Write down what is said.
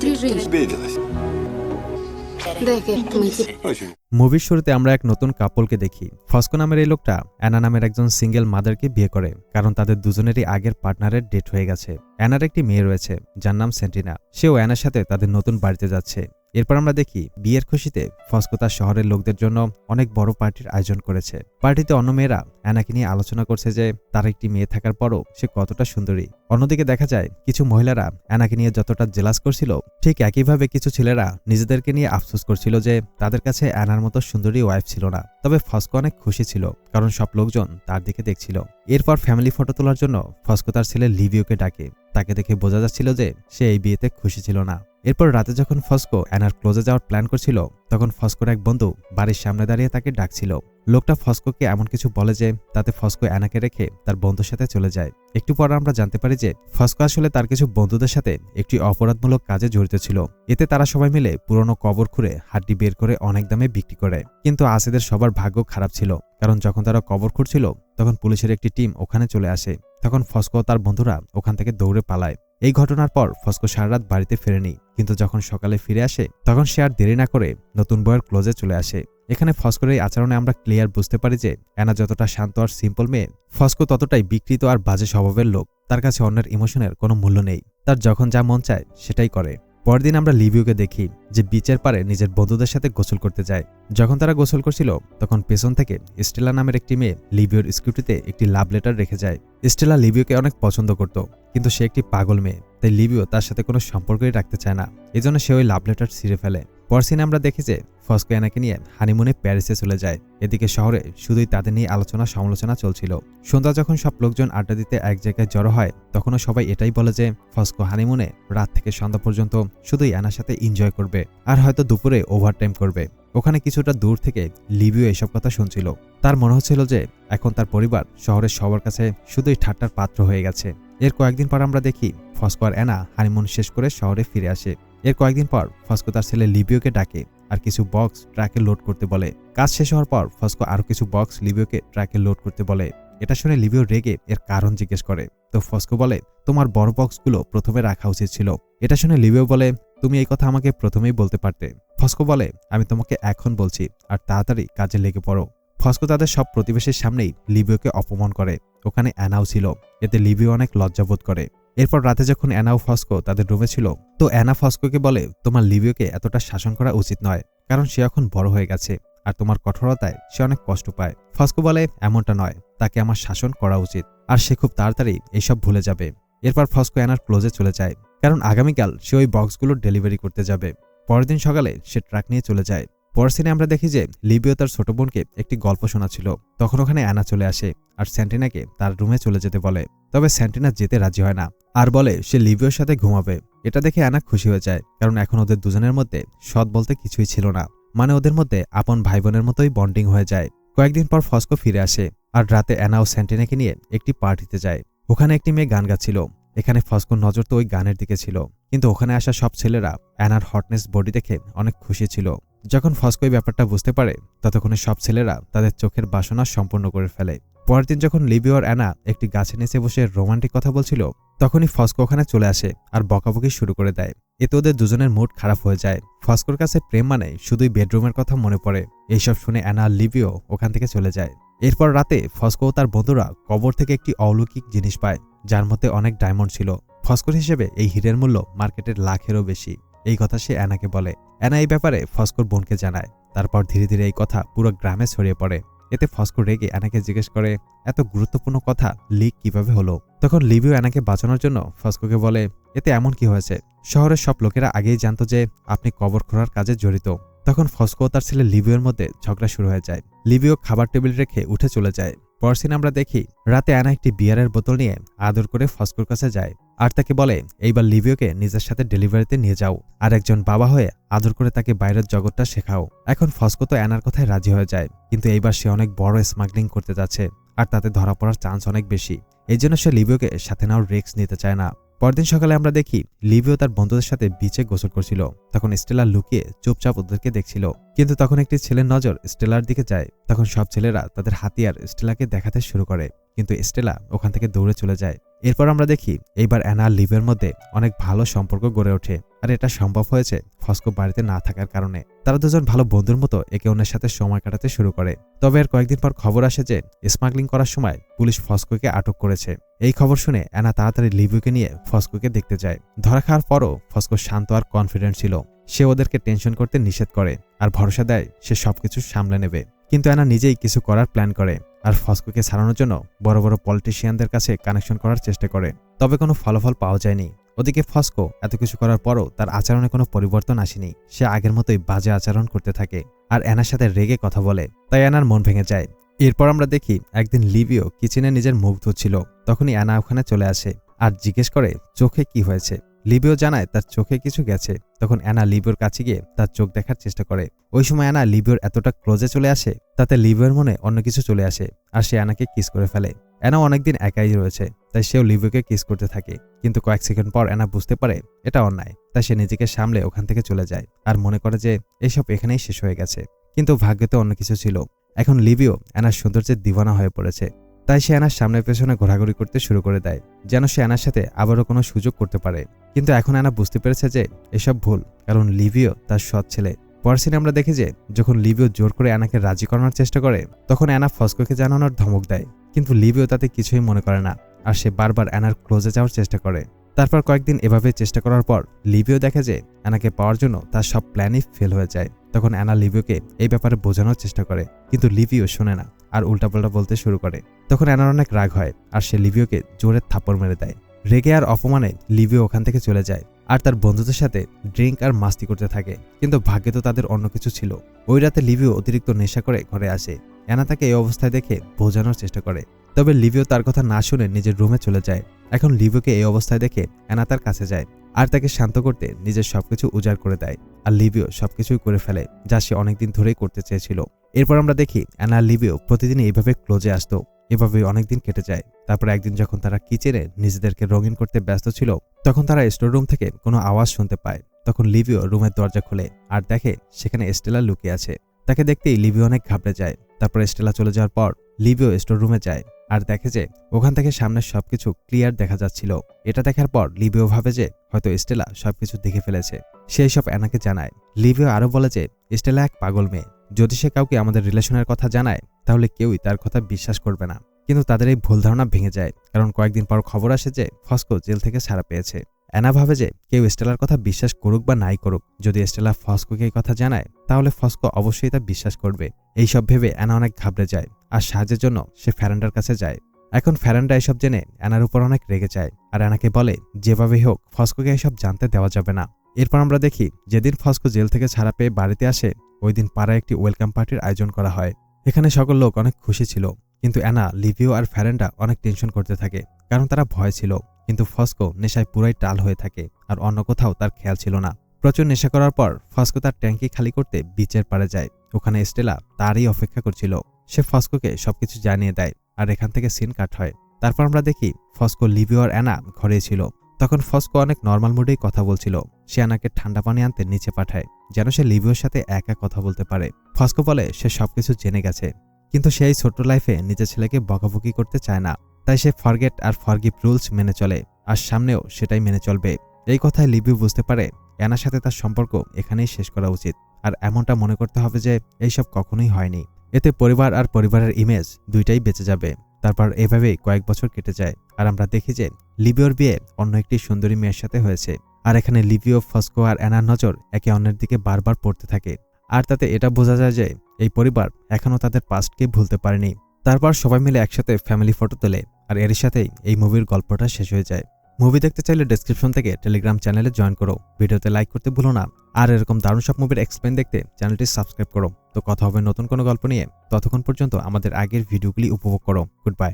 Три жизни. Обиделась. Дай-ка я помыть. Очень. মুভির শুরুতে আমরা এক নতুন কাপলকে দেখি ফস্কো নামের এই লোকটা অ্যানা নামের একজন সিঙ্গেল মাদারকে বিয়ে করে কারণ তাদের দুজনেরই আগের পার্টনারের ডেট হয়ে গেছে অ্যানার একটি মেয়ে রয়েছে যার নাম সেন্টিনা সেও অ্যানার সাথে তাদের নতুন বাড়িতে যাচ্ছে এরপর আমরা দেখি, বিয়ের খুশিতে ফস্কো তার শহরের লোকদের জন্য অনেক বড় পার্টির আয়োজন করেছে। পার্টিতে অন্য মেয়েরা অ্যানাকে নিয়ে আলোচনা করছে যে, তার একটি মেয়ে থাকার পরও সে কতটা সুন্দরী। অন্যদিকে দেখা যায়, কিছু মহিলারা অ্যানাকে নিয়ে যতটা জেলাস করছিল, ঠিক একইভাবে কিছু ছেলেরা নিজেদেরকে নিয়ে আফসোস করছিল যে, তাদের কাছে অ্যানার মতো সুন্দরী ওয়াইফ ছিল না। তবে ফস্কো অনেক খুশি ছিল, কারণ সব লোকজন তার দিকে দেখছিল। এরপর ফ্যামিলি ফটো তোলার জন্য ফস্কো তার ছেলে লিভিওকে ডাকে। তাকে দেখে বোঝা যাচ্ছিল যে সে এই বিয়েতে খুশি ছিল না। এরপর রাতে যখন ফস্কো অ্যানার ক্লোজে যাওয়ার প্ল্যান করছিল, তখন ফস্কোর এক বন্ধু বাড়ির সামনে দাঁড়িয়ে তাকে ডাকছিল। লোকটা ফস্কোকে এমন কিছু বলে যে তাতে ফস্কো অ্যানাকে রেখে তার বন্ধুর সাথে চলে যায়। একটু পর আমরা জানতে পারি যে ফস্কো আসলে তার কিছু বন্ধুদের সাথে একটি অপরাধমূলক কাজে জড়িত ছিল। এতে তারা সবাই মিলে পুরনো কবর খুঁড়ে হাড্ডি বের করে অনেক দামে বিক্রি করে। কিন্তু আসেদের সবার ভাগ্য খারাপ ছিল, কারণ যখন তারা কবর খুঁড়ছিল, তখন পুলিশের একটি টিম ওখানে চলে আসে। তখন ফস্কো তার বন্ধুরা ওখান থেকে দৌড়ে পালায়। এই ঘটনার পর ফস্কো সারা রাত বাড়িতে ফেরেনি, কিন্তু যখন সকালে ফিরে আসে, তখন সে আর দেরি না করে নতুন বইয়ের ক্লোজে চলে আসে। এখানে ফস্কোর এই আচরণে আমরা ক্লিয়ার বুঝতে পারি যে অ্যানা যতটা শান্ত আর সিম্পল মেয়ে, ফস্কো ততটাই বিকৃত আর বাজে স্বভাবের লোক। তার কাছে অন্যের ইমোশনের কোনো মূল্য নেই। তার যখন যা মন চায়, সেটাই করে। পরদিন আমরা লিভিউকে দেখি যে বিচের পারে নিজের বন্ধুদের সাথে গোসল করতে যায়। যখন তারা গোসল করছিল, তখন পেছন থেকে স্টেলা নামের একটি মেয়ে লিভিওর স্কুটিতে একটি লাভ লেটার রেখে যায়। স্টেলা লিভিওকে অনেক পছন্দ করত, কিন্তু সে একটি পাগল মেয়ে, তাই লিভিও তার সাথে কোনো সম্পর্কই রাখতে চায় না। এজন্য সে ওই লাভ লেটার ছিঁড়ে ফেলে। পরদিন আমরা দেখি যে ফস্কো অ্যানাকে নিয়ে হানিমুনে প্যারিসে চলে যায়। এদিকে শহরে শুধুই তাদের নিয়ে আলোচনা সমালোচনা চলছিল। সন্ধ্যা যখন সব লোকজন আড্ডা দিতে এক জায়গায় জড়ো হয়, তখনও সবাই এটাই বলে যে ফস্কো হানিমুনে রাত থেকে সন্ধ্যা পর্যন্ত শুধুই অ্যানার সাথে এনজয় করবে আর হয়তো দুপুরে ওভারটাইম করবে। ওখানে কিছুটা দূর থেকে লিবিও এসব কথা শুনছিল। তার মনে হচ্ছিল যে এখন তার পরিবার শহরের সবার কাছে শুধুই ঠাট্টার পাত্র হয়ে গেছে। এর কয়েকদিন পর আমরা দেখি ফস্কো আর অ্যানা হানিমুন শেষ করে শহরে ফিরে আসে। এর কয়েকদিন পর ফস্কো তার ছেলে লিবিওকে ডাকে আর কিছু বক্স ট্রাকে লোড করতে বলে। কাজ শেষ হওয়ার পর ফস্কো আরও কিছু বক্স লিবিওকে ট্রাকে লোড করতে বলে। এটা শুনে লিবিও রেগে এর কারণ জিজ্ঞেস করে। তো ফস্কো বলে, তোমার বড় বক্সগুলো প্রথমে রাখা উচিত ছিল। এটা শুনে লিবিও বলে, তুমি এই কথা আমাকে প্রথমেই বলতে পারতে। ফস্কো বলে, আমি তোমাকে এখন বলছি, আর তাড়াতাড়ি কাজে লেগে পড়ো। ফস্কো তাদের সব প্রতিবেশীর সামনেই লিবিওকে অপমান করে। ওখানে অ্যানাও ছিল। এতে লিবিও অনেক লজ্জাবোধ করে। এরপর রাতে যখন অ্যানা ও ফস্কো তাদের রুমে ছিল, তো অ্যানা ফস্কোকে বলে, তোমার লিবিওকে এতটা শাসন করা উচিত নয়, কারণ সে এখন বড় হয়ে গেছে, আর তোমার কঠোরতায় সে অনেক কষ্ট পায়। ফস্কো বলে, এমনটা নয়, তাকে আমার শাসন করা উচিত, আর সে খুব তাড়াতাড়ি এইসব ভুলে যাবে। এরপর ফস্কো অ্যানার ক্লোজে চলে যায়, কারণ আগামীকাল সে ওই বক্সগুলো ডেলিভারি করতে যাবে। পরের দিন সকালে সে ট্রাক নিয়ে চলে যায়। পরের সিনে আমরা দেখি যে লিবিও তার ছোট বোনকে একটি গল্প শোনাচ্ছিল। তখন ওখানে অ্যানা চলে আসে, আর স্যান্টিনাকে তার রুমে চলে যেতে বলে। তবে স্যান্টিনা যেতে রাজি হয় না। আর বলে, সে লিবিওর সাথে ঘুমাবে। এটা দেখে অ্যানা খুশি হয়ে যায়, কারণ এখন ওদের দুজনের মধ্যে সৎ বলতে কিছুই ছিল না। মানে ওদের মধ্যে আপন ভাই বোনের মতোই বন্ডিং হয়ে যায়। কয়েকদিন পর ফস্কো ফিরে আসে, আর রাতে অ্যানা ও স্যান্টিনাকে নিয়ে একটি পার্টিতে যায়। ওখানে একটি মেয়ে গান গাচ্ছিল। এখানে ফস্কোর নজর তো ওই গানের দিকে ছিল। কিন্তু ওখানে আসা সব ছেলেরা অ্যানার হটনেস বডি দেখে অনেক খুশি ছিল। যখন ফস্কো এই ব্যাপারটা বুঝতে পারে, ততক্ষণে সব ছেলেরা তাদের চোখের বাসনা সম্পূর্ণ করে ফেলে। পরের দিন যখন লিবিও আর অ্যানা একটি গাছের নিচে বসে রোমান্টিক কথা বলছিল, তখনই ফস্কো ওখানে চলে আসে আর বকাবকি শুরু করে দেয়। এতে ওদের দুজনের মুড খারাপ হয়ে যায়। ফস্কোর কাছে প্রেম মানে শুধুই বেডরুমের কথা মনে পড়ে। এইসব শুনে অ্যানা আর লিবিও ওখান থেকে চলে যায়। এরপর রাতে ফস্কো ও তার বন্ধুরা কবর থেকে একটি অলৌকিক জিনিস পায়, যার মধ্যে অনেক ডায়মন্ড ছিল। ফস্কোর হিসেবে এই হীরের মূল্য মার্কেটের লাখেরও বেশি। এই কথা সে অ্যানাকে বলে। অ্যানা এই ব্যাপারে ফস্কোর বোনকে জানায়। তারপর ধীরে ধীরে এই কথা পুরো গ্রামে ছড়িয়ে পড়ে। এতে ফস্কো রেগে অ্যানাকে জিজ্ঞেস করে, এত গুরুত্বপূর্ণ কথা লিক কীভাবে হলো? তখন লিবিও অ্যানাকে বাঁচানোর জন্য ফস্কোকে বলে, এতে এমন কি হয়েছে? শহরের সব লোকেরা আগেই জানতো যে আপনি কবর খোঁড়ার কাজে জড়িত। তখন ফস্কো তার ছেলে লিবিওর মধ্যে ঝগড়া শুরু হয়ে যায়। লিবিও খাবার টেবিল রেখে উঠে চলে যায়। পরদিন আমরা দেখি, রাতে অ্যানা একটি বিয়ারের বোতল নিয়ে আদর করে ফস্কোর কাছে যায়। আর তাকে বলে, এইবার লিবিওকে নিজের সাথে ডেলিভারিতে নিয়ে যাও। আর একজন বাবা হয়ে আদর করে তাকে বাইরের জগৎটা শেখাও। এখন ফস্কো তো অ্যানার কথায় রাজি হয়ে যায়, কিন্তু এইবার সে অনেক বড় স্মাগলিং করতে যাচ্ছে, আর তাতে ধরা পড়ার চান্স অনেক বেশি। এই জন্য সে লিবিওকে সাথে নেওয়ার রিস্ক নিতে চায় না। পরদিন সকালে আমরা দেখি লিভিও তার বন্ধুদের সাথে বিচে গোসল করছিল। তখন স্টেলা লুকিয়ে চুপচাপ ওদেরকে দেখছিল। কিন্তু তখন একটি ছেলের নজর স্টেলার দিকে যায়। তখন সব ছেলেরা তাদের হাতিয়ার স্টেলাকে দেখাতে শুরু করে। কিন্তু স্টেলা ওখান থেকে দৌড়ে চলে যায়। এরপর আমরা দেখি, এইবার অ্যানা লিভের মধ্যে অনেক ভালো সম্পর্ক গড়ে ওঠে। আর এটা সম্ভব হয়েছে ফস্কো বাড়িতে না থাকার কারণে। তারা দুজন ভালো বন্ধুর মতো একে অন্যের সাথে সময় কাটাতে শুরু করে। তবে এর কয়েকদিন পর খবর আসে যে, স্মাগলিং করার সময় পুলিশ ফস্কোকে আটক করেছে। এই খবর শুনে অ্যানা তাড়াতাড়ি লিভিউকে নিয়ে ফস্কোকে দেখতে যায়। ধরা খাওয়ার পরও ফস্কো শান্ত আর কনফিডেন্ট ছিল। সে ওদেরকে টেনশন করতে নিষেধ করে। আর ভরসা দেয় সে সবকিছু সামলে নেবে। কিন্তু অ্যানা নিজেই কিছু করার প্ল্যান করে আর ফস্কোকে ছাড়ানোর জন্য বড় বড় পলিটিশিয়ানদের কাছে কানেকশন করার চেষ্টা করে। তবে কোনো ফলাফল পাওয়া যায়নি। ওদিকে ফস্কো এত কিছু করার পরও তার আচরণে কোনো পরিবর্তন আসেনি। সে আগের মতোই বাজে আচরণ করতে থাকে আর অ্যানার সাথে রেগে কথা বলে। তাই অ্যানার মন ভেঙে যায়। এরপর আমরা দেখি একদিন লিবিও কিচেনে নিজের মুখ ধুচ্ছিল। তখনই অ্যানা ওখানে চলে আসে আর জিজ্ঞেস করে, চোখে কি হয়েছে? লিবিও জানায় তার চোখে কিছু গেছে। তখন অ্যানা লিবিওর কাছে গিয়ে তার চোখ দেখার চেষ্টা করে। ওই সময় অ্যানা লিবিওর এতটা ক্লোজে চলে আসে, তাতে লিবিওর মনে অন্য কিছু চলে আসে আর সে অ্যানাকে কিস করে ফেলে। অ্যানা অনেকদিন একাই রয়েছে, তাই সেও লিবিওকে কিস করতে থাকে। কিন্তু কয়েক সেকেন্ড পর অ্যানা বুঝতে পারে এটা অন্যায়, তাই সে নিজেকে সামলে ওখান থেকে চলে যায় আর মনে করে যে এসব এখানেই শেষ হয়ে গেছে। কিন্তু ভাগ্যতে অন্য কিছু ছিল। এখন লিবিও অ্যানার সৌন্দর্যের দিওয়ানা হয়ে পড়েছে। তাই সে অ্যানার সামনে পেছনে ঘোরাঘুরি করতে শুরু করে দেয়, যেন সে অ্যানার সাথে আবারও কোনো সুযোগ করতে পারে। কিন্তু এখন অ্যানা বুঝতে পেরেছে যে এসব ভুল, কারণ লিভিও তার সৎ ছেলে। পরসিনে সিনে আমরা দেখি যে যখন লিভিও জোর করে অ্যানাকে রাজি করানোর চেষ্টা করে, তখন অ্যানা ফস্কোকে জানানোর ধমক দেয়। কিন্তু লিভিও তাতে কিছুই মনে করে না, আর সে বারবার অ্যানার ক্লোজে যাওয়ার চেষ্টা করে। তারপর কয়েকদিন এভাবে চেষ্টা করার পর লিভিও দেখে যে অ্যানাকে পাওয়ার জন্য তার সব প্ল্যানই ফেল হয়ে যায়। তখন অ্যানা লিভিওকে এই ব্যাপারে বোঝানোর চেষ্টা করে, কিন্তু লিভিও শোনে না আর উল্টাপাল্টা বলতে শুরু করে। তখন অ্যানার অনেক রাগ হয় আর সে লিভিওকে জোরে থাপ্পড় মেরে দেয়। রেগে আর অপমানে লিভিও ওখান থেকে চলে যায় আর তার বন্ধুদের সাথে ড্রিঙ্ক আর মাস্তি করতে থাকে, কিন্তু ভাগ্যে তো তাদের অন্য কিছু ছিল। ওই রাতে লিভিও অতিরিক্ত নেশা করে ঘরে আসে। অ্যানা তাকে এই অবস্থায় দেখে বোঝানোর চেষ্টা করে। তবে লিভিও তার কথা না শুনে নিজের রুমে চলে যায়। এখন লিভিওকে এই অবস্থায় দেখে অ্যানা তার কাছে যায় আর তাকে শান্ত করতে নিজের সবকিছু উজাড় করে দেয় আর লিভিও সবকিছুই করে ফেলে যা সে অনেকদিন ধরেই করতে চেয়েছিল। এরপর আমরা দেখি অ্যানা আর প্রতিদিন এইভাবে ক্লোজে আসতো এভাবে অনেকদিন কেটে যায়। তারপর একদিন যখন তারা কিচেনে নিজেদেরকে রঙিন করতে ব্যস্ত ছিল, তখন তারা স্টোর রুম থেকে কোনো আওয়াজ শুনতে পায়। তখন লিভিও রুমের দরজা খোলে আর দেখে সেখানে স্টেলা লুকিয়ে আছে। তাকে দেখতেই লিভিও অনেক ঘাবড়ে যায়। তারপর স্টেলা চলে যাওয়ার পর লিভিও স্টোর রুমে যায়। আর দেখে যে ওখান থেকে সামনের সবকিছু ক্লিয়ার দেখা যাচ্ছিল। এটা দেখার পর লিবিও ভাবে যে হয়তো স্টেলা সবকিছু দেখে ফেলেছে। সেই সব অ্যানাকে জানায়। লিবিও আরও বলে যে, স্টেলা এক পাগল মেয়ে। যদি সে কাউকে আমাদের রিলেশনের কথা জানায়, তাহলে কেউই তার কথা বিশ্বাস করবে না। কিন্তু তাদের এই ভুল ধারণা ভেঙে যায়। কারণ কয়েকদিন পর খবর আসে যে, ফস্কো জেল থেকে ছাড়া পেয়েছে। অ্যানা ভাবে যে কেউ স্টেলার কথা বিশ্বাস করুক বা নাই করুক, যদি স্টেলা ফস্কোকে এই কথা জানায়, তাহলে ফস্কো অবশ্যই তা বিশ্বাস করবে। এইসব ভেবে অ্যানা অনেক ঘাবড়ে যায় আর সাহায্যের জন্য সে ফ্যারান্ডার কাছে যায়। এখন ফ্যারান্ডা এসব জেনে অ্যানার উপর অনেক রেগে যায় আর অ্যানাকে বলে, যেভাবেই হোক, ফস্কোকে এসব জানতে দেওয়া যাবে না। এরপর আমরা দেখি, যেদিন ফস্কো জেল থেকে ছাড়া পেয়ে বাড়িতে আসে, ওই দিন পাড়ায় একটি ওয়েলকাম পার্টির আয়োজন করা হয়। এখানে সকল লোক অনেক খুশি ছিল, কিন্তু অ্যানা লিভিও আর ফ্যারেন্ডা অনেক টেনশন করতে থাকে, কারণ তারা ভয় ছিল। কিন্তু ফস্কো নেশায় পুরাই টাল হয়ে থাকে আর অন্য কোথাও তার খেয়াল ছিল না। প্রচুর নেশা করার পর ফস্কো তার ট্যাঙ্কি খালি করতে বিচের পাড়ে যায়। ওখানে স্টেলা তারই অপেক্ষা করছিল। সে ফস্কোকে সবকিছু জানিয়ে দেয় আর এখান থেকে সিন কাট হয়। তারপর আমরা দেখি ফস্কো লিভিও আর অ্যানা ঘরে ছিল। তখন ফস্কো অনেক নর্মাল মুডেই কথা বলছিল। সে অ্যানাকে ঠান্ডা পানি আনতে নিচে পাঠায়, যেন সে লিভিওর সাথে একা কথা বলতে পারে। ফস্কো বলে সে সবকিছু জেনে গেছে। কিন্তু সেই ছোট্ট লাইফে নিজের ছেলেকে বকাবকি করতে চায় না। তাই সে ফরগেট আর ফরগিভ রুলস মেনে চলে, আর সামনেও সেটাই মেনে চলবে। এই কথায় লিবিউ বুঝতে পারে, অ্যানার সাথে তার সম্পর্ক এখানেই শেষ করা উচিত। আর এমনটা মনে করতে হবে যে, এইসব কখনোই হয়নি। এতে পরিবার আর পরিবারের ইমেজ দুইটাই বেঁচে যাবে। তারপর এভাবেই কয়েক বছর কেটে যায়, আর আমরা দেখি যে, লিবিওর বিয়ে অন্য একটি সুন্দরী মেয়ের সাথে হয়েছে। আর এখানে লিবিও ফস্কো আর অ্যানার নজর একে অন্যের দিকে বারবার পড়তে থাকে। আর তাতে এটা বোঝা যায় যে, এই পরিবার এখনও তাদের পাস্টকে ভুলতে পারেনি। তারপর সবাই মিলে একসাথে ফ্যামিলি ফটো তোলে। আর এর সাথেই এই মুভির গল্পটা শেষ হয়ে যায়। মুভি দেখতে চাইলে ডেসক্রিপশন থেকে টেলিগ্রাম চ্যানেলে জয়েন করো। ভিডিওতে লাইক করতে ভুলো না। আর এরকম দারুণ সব মুভির এক্সপ্লেন দেখতে চ্যানেলটি সাবস্ক্রাইব করো। তো কথা হবে নতুন কোনো গল্প নিয়ে। ততক্ষণ পর্যন্ত আমাদের আগের ভিডিওগুলি উপভোগ করো। Good bye